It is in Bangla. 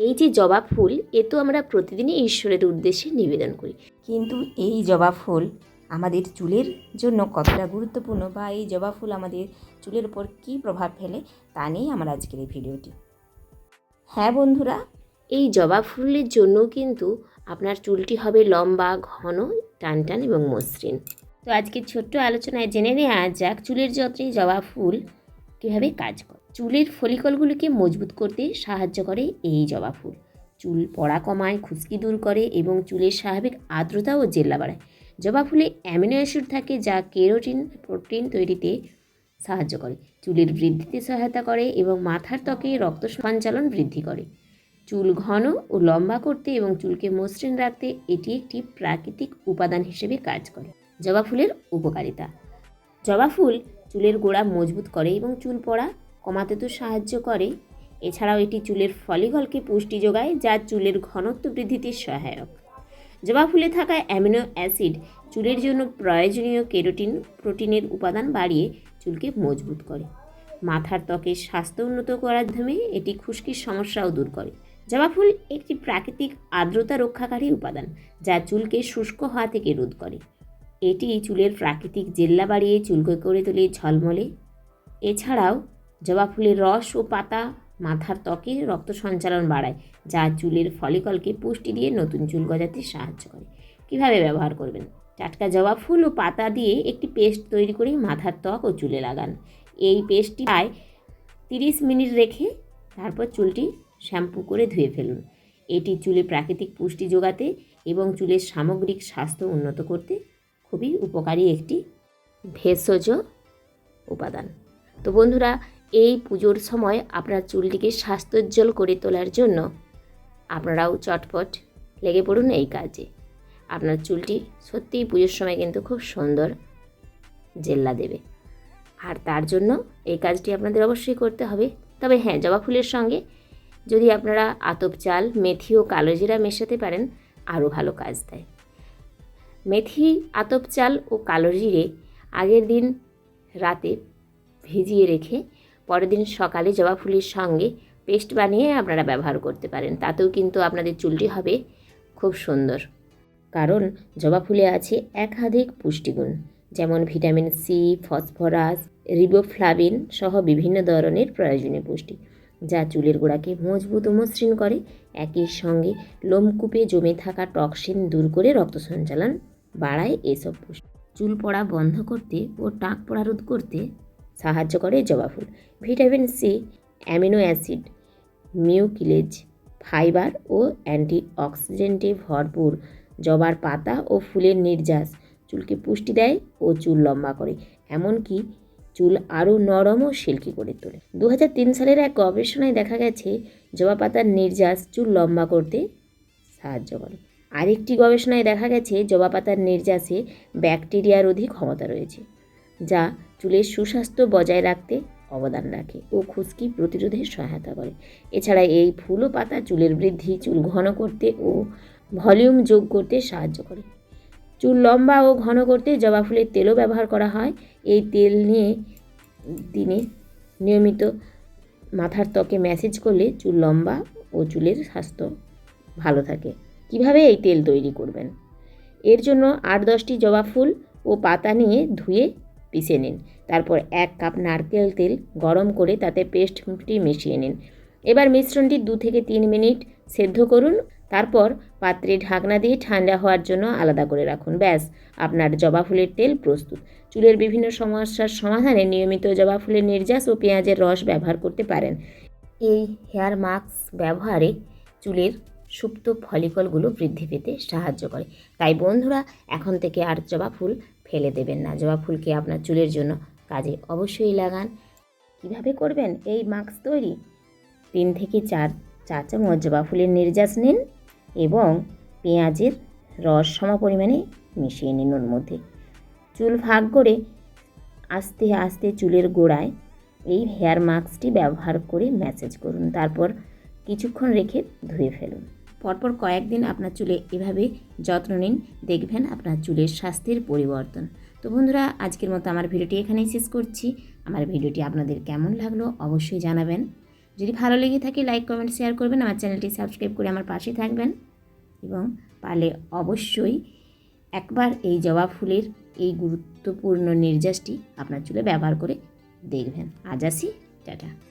এই যে জবা ফুল এ তো আমরা প্রতিদিনই ঈশ্বরের উদ্দেশ্যে নিবেদন করি। কিন্তু এই জবা ফুল আমাদের চুলের জন্য কতটা গুরুত্বপূর্ণ বা এই জবা ফুল আমাদের চুলের উপর কী প্রভাব ফেলে তা নিয়েই আমার আজকের এই ভিডিওটি। হ্যাঁ বন্ধুরা এই জবা ফুলের জন্য কিন্তু আপনার চুলটি হবে লম্বা ঘন টান টান এবং মসৃণ। তো আজকের ছোট্ট আলোচনায় জেনে নেওয়া যাক চুলের যত্নে জবা ফুল কীভাবে কাজ করে। চুলের ফলিকলগুলিকে মজবুত করতে সাহায্য করে এই জবা ফুল। চুল পড়া কমায়, খুশকি দূর করে এবং চুলের স্বাভাবিক আর্দ্রতা ও জেল্লা বাড়ায়। জবা ফুলে অ্যামিনো অ্যাসিড থাকে যা কেরোটিন, প্রোটিন তৈরিতে সাহায্য করে। চুলের বৃদ্ধিতে সহায়তা করে এবং মাথার ত্বকে রক্ত সঞ্চালন বৃদ্ধি করে। চুল ঘন ও লম্বা করতে এবং চুলকে মসৃণ রাখতে এটি একটি প্রাকৃতিক উপাদান হিসেবে কাজ করে। জবা ফুলের উপকারিতা। জবা ফুল চুলের গোড়া মজবুত করে এবং চুল পড়া কমাতে তো সাহায্য করে। এছাড়াও এটি চুলের ফলিকলকে পুষ্টি যোগায়, যা চুলের ঘনত্ব বৃদ্ধিতে সহায়ক। জবা ফুলে থাকা অ্যামিনো অ্যাসিড চুলের জন্য প্রয়োজনীয় কেরোটিন, প্রোটিনের উপাদান বাড়িয়ে চুলকে মজবুত করে। মাথার ত্বকের স্বাস্থ্য উন্নত করার মাধ্যমে এটি খুশকির সমস্যাও দূর করে। জবা ফুল একটি প্রাকৃতিক আর্দ্রতা রক্ষাকারী উপাদান, যা চুলকে শুষ্ক হওয়া থেকে রোধ করে। এটি চুলের প্রাকৃতিক জেল্লা বাড়িয়ে চুলকে করে তোলে ঝলমলে। এছাড়াও জবা ফুলের রস ও পাতা মাথার ত্বকে রক্ত সঞ্চালন বাড়ায়, যা চুলের ফলিকলকে পুষ্টি দিয়ে নতুন চুল গজাতে সাহায্য করে। কীভাবে ব্যবহার করবেন? টাটকা জবা ফুল ও পাতা দিয়ে একটি পেস্ট তৈরি করে মাথার ত্বক ও চুলে লাগান। এই পেস্টটি প্রায় তিরিশ মিনিট রেখে তারপর চুলটি শ্যাম্পু করে ধুয়ে ফেলুন। এটি চুলে প্রাকৃতিক পুষ্টি যোগাতে এবং চুলের সামগ্রিক স্বাস্থ্য উন্নত করতে খুবই উপকারী একটি ভেষজ উপাদান। তো বন্ধুরা এই পুজোর সময় আপনার চুলটিকে স্বাস্থ্যোজ্জ্বল করে তোলার জন্য। আপনারাও চটপট লেগে পড়ুন এই কাজে। আপনার চুলটি সত্যিই পুজোর সময় কিন্তু খুব সুন্দর জেল্লা দেবে। আর তার জন্য এই কাজটি আপনাদের অবশ্যই করতে হবে। তবে হ্যাঁ জবা ফুলের সঙ্গে যদি আপনারা আতপ চাল, মেথি ও কালো জিরা মেশাতে পারেন, আরও ভালো কাজ দেয়। মেথি, আতপ চাল ও কালো জিরে আগের দিন রাতে ভিজিয়ে রেখে পরের দিন সকালে জবা ফুলের সঙ্গে পেস্ট বানিয়ে আপনারা ব্যবহার করতে পারেন। তাতেও কিন্তু আপনাদের চুলটি হবে খুব সুন্দর। কারণ জবা ফুলে আছে একাধিক পুষ্টিগুণ, যেমন ভিটামিন সি, ফসফরাস, রিবোফ্লাভিন সহ বিভিন্ন ধরনের প্রয়োজনীয় পুষ্টি, যা চুলের গোড়াকে মজবুত ও মসৃণ করে। একই সঙ্গে লোমকূপে জমে থাকা টক্সিন দূর করে রক্ত সঞ্চালন বাড়ায় এসব পুষ্টি। চুল পড়া বন্ধ করতে ও টাক পড়া রোধ করতে সাহায্য করে জবা ফুল। Vitamin C, amino acid, mucilage, fibre ও অ্যান্টি অক্সিডেন্টে ভরপুর। জবার পাতা ও ফুলের নির্যাস চুলকে পুষ্টি দেয় ও চুল লম্বা করে, এমনকি চুল আরও নরম ও সিল্কি করে তোলে। দু হাজার তিন সালের এক গবেষণায় দেখা গেছে, জবা পাতার নির্যাস চুল লম্বা করতে সাহায্য করে। আরেকটি গবেষণায় দেখা গেছে, জবা পাতার নির্যাসে ব্যাকটেরিয়ার অধিক ক্ষমতা রয়েছে, যা চুলের সুস্বাস্থ্য বজায় রাখতে অবদান রাখে ও খুশকি প্রতিরোধে সহায়তা করে। এছাড়া এই ফুল ও পাতা চুলের বৃদ্ধি, চুল ঘন করতে ও ভলিউম যোগ করতে সাহায্য করে। চুল লম্বা ও ঘন করতে জবা ফুলের তেলও ব্যবহার করা হয়। এই তেল নিয়ে দিনে নিয়মিত মাথার ত্বকে ম্যাসেজ করলে চুল লম্বা ও চুলের স্বাস্থ্য ভালো থাকে। কীভাবে এই তেল তৈরি করবেন? এর জন্য আট দশটি জবা ফুল ও পাতা নিয়ে ধুয়ে পিষে নিন। তারপর এক কাপ নারকেল তেল গরম করে তাতে পেস্টটি মিশিয়ে নিন। এবার মিশ্রণটি দু থেকে তিন মিনিট সেদ্ধ করুন। তারপর পাত্রে ঢাকনা দিয়ে ঠান্ডা হওয়ার জন্য আলাদা করে রাখুন। ব্যাস, আপনার জবা ফুলের তেল প্রস্তুত। চুলের বিভিন্ন সমস্যার সমাধানে নিয়মিত জবা ফুলের নির্যাস ও পেঁয়াজের রস ব্যবহার করতে পারেন। এই হেয়ার মাস্ক ব্যবহারে চুলের সুপ্ত ফলিকলগুলো বৃদ্ধি পেতে সাহায্য করে। তাই বন্ধুরা, এখন থেকে আর জবা ফুল ফেলে দেবেন না। জবা ফুলকে আপনার চুলের জন্য কাজে অবশ্যই লাগান। কীভাবে করবেন? এই মাস্ক তৈরি। তিন থেকে চার চা চামচ জবা ফুলের নির্যাস নিন এবং পেঁয়াজের রস সম পরিমাণে মিশিয়ে নিন ওর মধ্যে। চুল ভাগ করে আস্তে আস্তে চুলের গোড়ায় এই হেয়ার মাস্কটি ব্যবহার করে ম্যাসেজ করুন। তারপর কিছুক্ষণ রেখে ধুয়ে ফেলুন। পরপর কয়েকদিন আপনার চুলে এভাবে যত্ন নিন, দেখবেন আপনার চুলের স্বাস্থ্যের পরিবর্তন। তো বন্ধুরা, আজকের মতো আমার ভিডিওটি এখানেই শেষ করছি। আমার ভিডিওটি আপনাদের কেমন লাগল অবশ্যই জানাবেন। যদি ভালো লেগে থাকে, লাইক, কমেন্ট, শেয়ার করবেন, আমার চ্যানেলটি সাবস্ক্রাইব করে আমার পাশে থাকবেন এবং পারলে অবশ্যই একবার এই জবা ফুলের এই গুরুত্বপূর্ণ নির্যাসটি আপনার চুলে ব্যবহার করে দেখবেন। আজ আসি, টাটা।